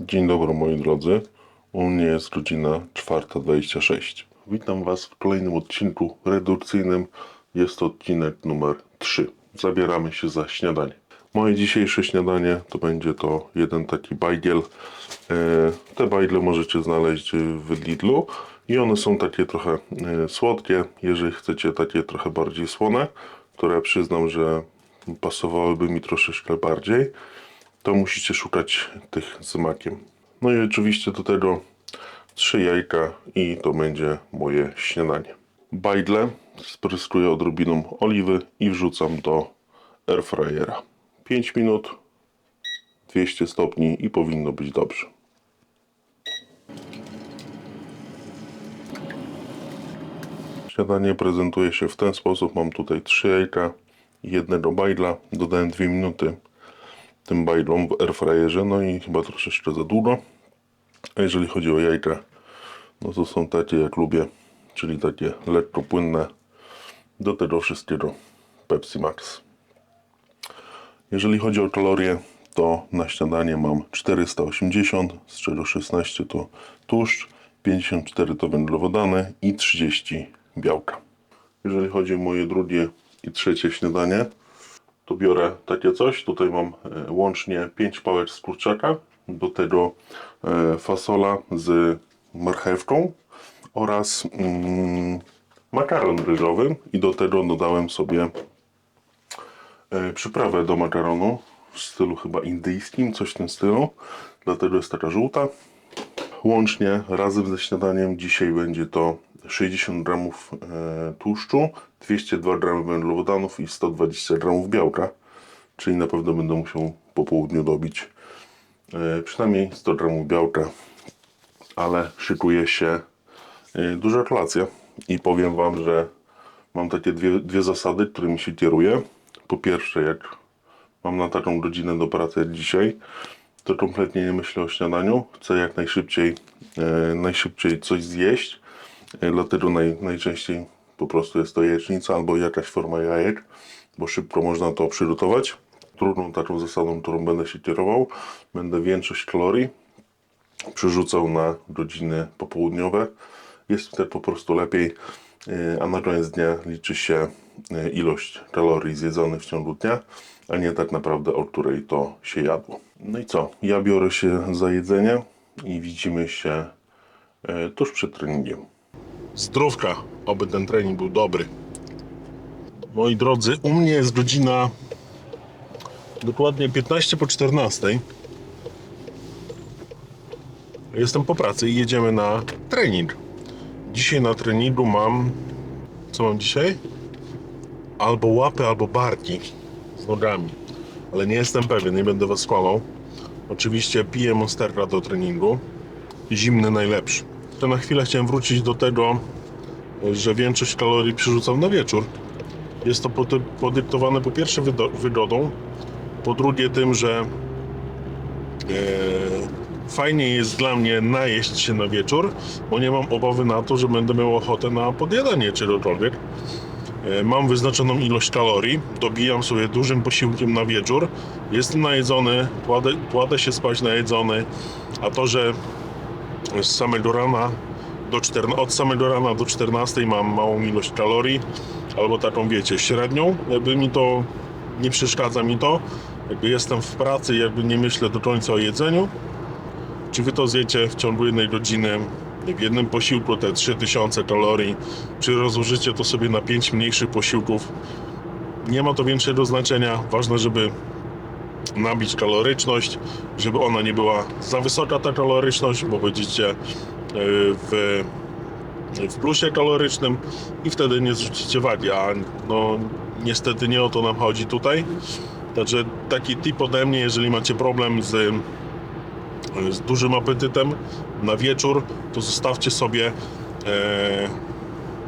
Dzień dobry moi drodzy. U mnie jest godzina 4.26. Witam Was w kolejnym odcinku redukcyjnym. Jest to odcinek numer 3. Zabieramy się za śniadanie. Moje dzisiejsze śniadanie to będzie to jeden taki bajgiel. E, Te bajgle możecie znaleźć w Lidlu i one są takie trochę e, słodkie. Jeżeli chcecie takie trochę bardziej słone, które przyznam, że pasowałyby mi troszeczkę bardziej, to musicie szukać tych z makiem. No i oczywiście do tego trzy jajka i to będzie moje śniadanie. Bajdle spryskuję odrobiną oliwy i wrzucam do airfryera. 5 minut, 200 stopni i powinno być dobrze. Śniadanie prezentuje się w ten sposób. Mam tutaj trzy jajka jednego bajdla. Dodałem 2 minuty tym bajdlom w airfryerze, no i chyba troszeczkę za długo. A jeżeli chodzi o jajka, no to są takie jak lubię, czyli takie lekko płynne. Do tego wszystkiego Pepsi Max. Jeżeli chodzi o kalorie, to na śniadanie mam 480, z czego 16 to tłuszcz, 54 to węglowodany i 30 białka. Jeżeli chodzi o moje drugie i trzecie śniadanie, biorę takie coś. Tutaj mam e, łącznie 5 pałek z kurczaka, do tego e, fasola z marchewką oraz mm, makaron ryżowy i do tego dodałem sobie e, przyprawę do makaronu w stylu chyba indyjskim, coś w tym stylu, dlatego jest taka żółta. Łącznie razem ze śniadaniem dzisiaj będzie to 60 gramów e, tłuszczu, 202 gramy węglowodanów i 120 gramów białka, czyli na pewno będę musiał po południu dobić e, przynajmniej 100 gramów białka, ale szykuje się e, duża kolacja i powiem Wam, że mam takie dwie, dwie zasady, którymi się kieruję. Po pierwsze, jak mam na taką godzinę do pracy jak dzisiaj, to kompletnie nie myślę o śniadaniu. Chcę jak najszybciej, najszybciej coś zjeść. Dlatego naj, najczęściej po prostu jest to jajecznica albo jakaś forma jajek, bo szybko można to przygotować. Drugą taką zasadą, którą będę się kierował, będę większość kalorii przerzucał na godziny popołudniowe. Jest wtedy po prostu lepiej, e, a na koniec dnia liczy się e, ilość kalorii zjedzonych w ciągu dnia, a nie tak naprawdę o której to się jadło. No i co? Ja biorę się za jedzenie i widzimy się e, tuż przed treningiem. Zdrówka, oby ten trening był dobry. Moi drodzy, u mnie jest godzina dokładnie 15 po 14. Jestem po pracy i jedziemy na trening. Dzisiaj na treningu mam. Co mam dzisiaj? Albo łapy, albo barki z nogami. Ale nie jestem pewien, nie będę was skłamał. Oczywiście piję monsterka do treningu. Zimny najlepszy. Na chwilę chciałem wrócić do tego, że większość kalorii przerzucam na wieczór. Jest to podyktowane po pierwsze wygodą, po drugie tym, że e, fajnie jest dla mnie najeść się na wieczór, bo nie mam obawy na to, że będę miał ochotę na podjadanie czegokolwiek. E, Mam wyznaczoną ilość kalorii, dobijam sobie dużym posiłkiem na wieczór, jestem najedzony, kładę, kładę się spać najedzony, a to, że z samego rana do 14, od samego rana do 14 mam małą ilość kalorii, albo taką wiecie, średnią, jakby mi to nie przeszkadza mi to, jakby jestem w pracy, jakby nie myślę do końca o jedzeniu. Czy wy to zjecie w ciągu jednej godziny, w jednym posiłku te 3000 kalorii, czy rozłożycie to sobie na 5 mniejszych posiłków, nie ma to większego znaczenia. Ważne, żeby nabić kaloryczność, żeby ona nie była za wysoka ta kaloryczność, bo będziecie y, w, w plusie kalorycznym i wtedy nie zrzucicie wagi, a no niestety nie o to nam chodzi tutaj. Także taki tip ode mnie, jeżeli macie problem z, z dużym apetytem na wieczór, to zostawcie sobie e,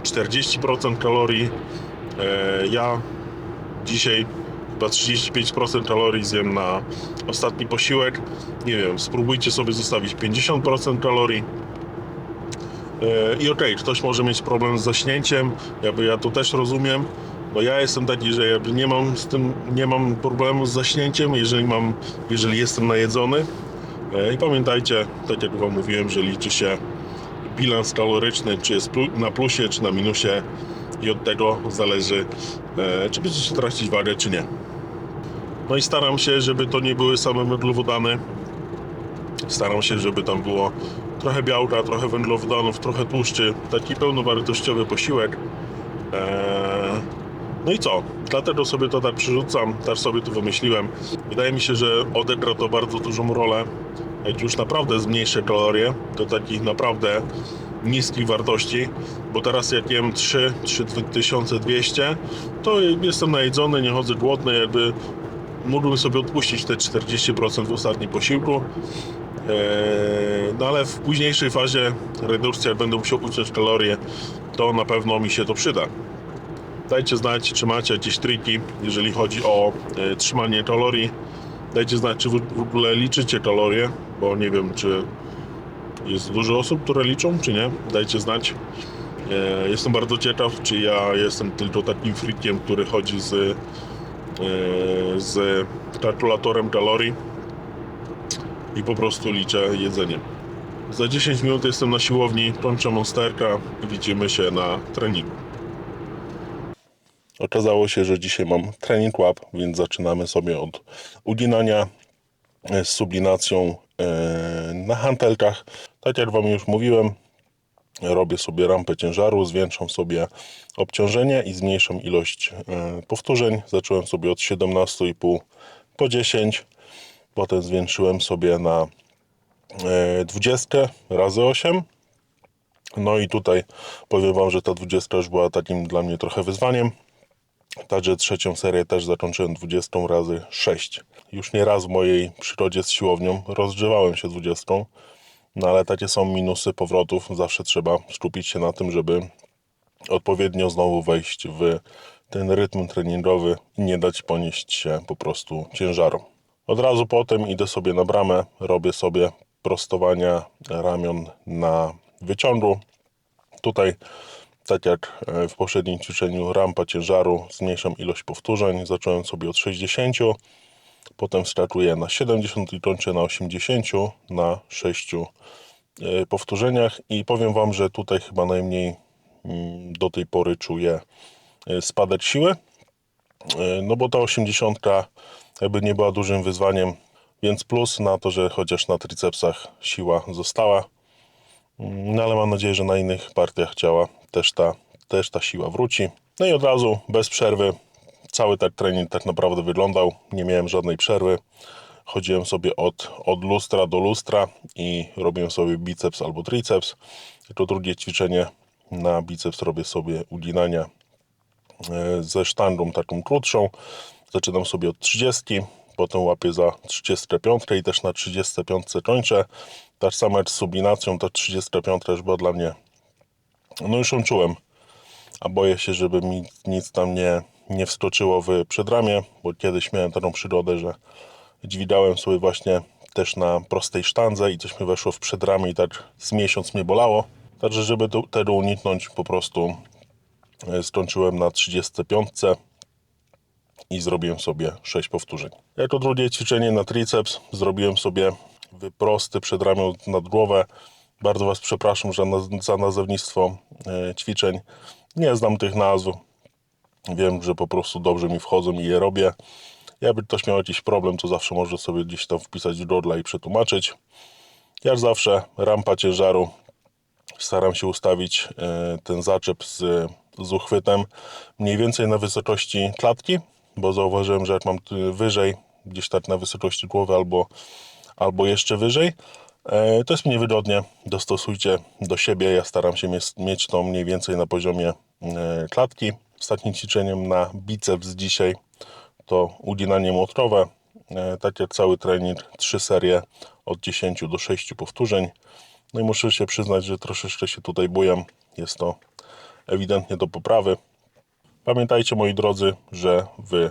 40% kalorii. E, ja dzisiaj chyba 35% kalorii zjem na ostatni posiłek. Nie wiem, spróbujcie sobie zostawić 50% kalorii. E, I okej, ktoś może mieć problem z zaśnięciem, jakby ja to też rozumiem, bo ja jestem taki, że nie mam z tym, nie mam problemu z zaśnięciem, jeżeli mam, jeżeli jestem najedzony. E, I pamiętajcie, tak jak Wam mówiłem, że liczy się bilans kaloryczny, czy jest na plusie, czy na minusie i od tego zależy, e, czy będziecie tracić wagę, czy nie. No i staram się, żeby to nie były same węglowodany. Staram się, żeby tam było trochę białka, trochę węglowodanów, trochę tłuszczy. Taki pełnowartościowy posiłek. Eee, no i co? Dlatego sobie to tak przerzucam, też sobie to wymyśliłem. Wydaje mi się, że odegra to bardzo dużą rolę. Jak już naprawdę zmniejszę kalorie do takich naprawdę niskich wartości, bo teraz jak jem 3, 3200, to jestem najedzony, nie chodzę głodny, jakby mógłbym sobie odpuścić te 40% w ostatnim posiłku. Eee, No ale w późniejszej fazie redukcji, jak będę musiał uciąć kalorie, to na pewno mi się to przyda. Dajcie znać, czy macie jakieś triki, jeżeli chodzi o e, trzymanie kalorii. Dajcie znać, czy w, ogóle liczycie kalorie, bo nie wiem, czy jest dużo osób, które liczą, czy nie. Dajcie znać. E, jestem bardzo ciekaw, czy ja jestem tylko takim freakiem, który chodzi z, e, z kalkulatorem kalorii i po prostu liczę jedzenie. Za 10 minut jestem na siłowni, kończę monsterka widzimy się na treningu. Okazało się, że dzisiaj mam trening łap, więc zaczynamy sobie od uginania e, z sublinacją e, na hantelkach. Tak jak Wam już mówiłem, robię sobie rampę ciężaru, zwiększam sobie obciążenie i zmniejszam ilość e, powtórzeń. Zacząłem sobie od 17,5 po 10, potem zwiększyłem sobie na e, 20 razy 8. No i tutaj powiem Wam, że ta 20 już była takim dla mnie trochę wyzwaniem. Także trzecią serię też zakończyłem 20 razy 6. Już nie raz w mojej przygodzie z siłownią rozgrzewałem się 20. No ale takie są minusy powrotów. Zawsze trzeba skupić się na tym, żeby odpowiednio znowu wejść w ten rytm treningowy i nie dać ponieść się po prostu ciężarom. Od razu potem idę sobie na bramę, robię sobie prostowania ramion na wyciągu. Tutaj, tak jak e, w poprzednim ćwiczeniu, rampa ciężaru, zmniejszam ilość powtórzeń. Zacząłem sobie od 60, potem wskakuję na 70 i kończę na 80 na 6 e, powtórzeniach. I powiem Wam, że tutaj chyba najmniej mm, do tej pory czuję e, spadek siły. E, No bo ta 80 jakby nie była dużym wyzwaniem, więc plus na to, że chociaż na tricepsach siła została. No ale mam nadzieję, że na innych partiach ciała też ta, też ta siła wróci. No i od razu, bez przerwy, cały tak trening tak naprawdę wyglądał. Nie miałem żadnej przerwy. Chodziłem sobie od, od lustra do lustra i robiłem sobie biceps albo triceps. To drugie ćwiczenie na biceps robię sobie uginania e, ze sztangą taką krótszą. Zaczynam sobie od 30, potem łapię za 35 i też na 35 kończę. Tak samo jak z sublinacją, ta 35 już była dla mnie, no już ją czułem, a boję się, żeby mi nic tam nie, nie wskoczyło w przedramię, bo kiedyś miałem taką przygodę, że dźwigałem sobie właśnie też na prostej sztandze i coś mi weszło w przedramię i tak z miesiąc mnie bolało. Także żeby tego uniknąć, po prostu e, skończyłem na 35 i zrobiłem sobie 6 powtórzeń. Jako drugie ćwiczenie na triceps zrobiłem sobie wyprosty przed ramię nad głowę. Bardzo Was przepraszam za, naz- za nazewnictwo e, ćwiczeń. Nie znam tych nazw. Wiem, że po prostu dobrze mi wchodzą i je robię. Jakby ktoś miał jakiś problem, to zawsze może sobie gdzieś tam wpisać w Google i przetłumaczyć. Jak zawsze rampa ciężaru. Staram się ustawić e, ten zaczep z, z uchwytem mniej więcej na wysokości klatki, bo zauważyłem, że jak mam wyżej, gdzieś tak na wysokości głowy albo, albo jeszcze wyżej, e, to jest mniej wygodnie. Dostosujcie do siebie. Ja staram się mieć to mniej więcej na poziomie e, klatki. Ostatnim ćwiczeniem na biceps dzisiaj to uginanie młotkowe. E, Tak jak cały trening, trzy serie od 10 do 6 powtórzeń. No i muszę się przyznać, że troszeczkę się tutaj bujam. Jest to ewidentnie do poprawy. Pamiętajcie, moi drodzy, że w e,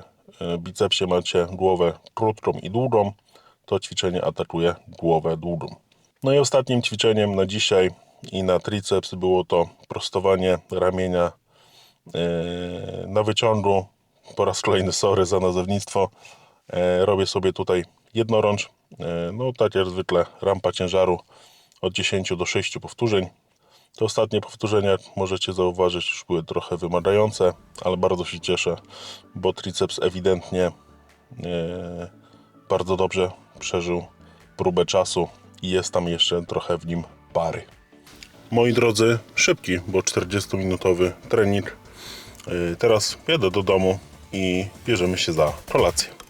bicepsie macie głowę krótką i długą. To ćwiczenie atakuje głowę długą. No i ostatnim ćwiczeniem na dzisiaj i na triceps było to prostowanie ramienia na wyciągu. Po raz kolejny sorry za nazewnictwo. E, Robię sobie tutaj Jednorącz, e, no tak jak zwykle, rampa ciężaru od 10 do 6 powtórzeń. Te ostatnie powtórzenia możecie zauważyć, już były trochę wymagające, ale bardzo się cieszę, bo triceps ewidentnie e, bardzo dobrze przeżył próbę czasu i jest tam jeszcze trochę w nim pary. Moi drodzy, szybki, bo 40-minutowy trening. E, Teraz jadę do domu i bierzemy się za kolację.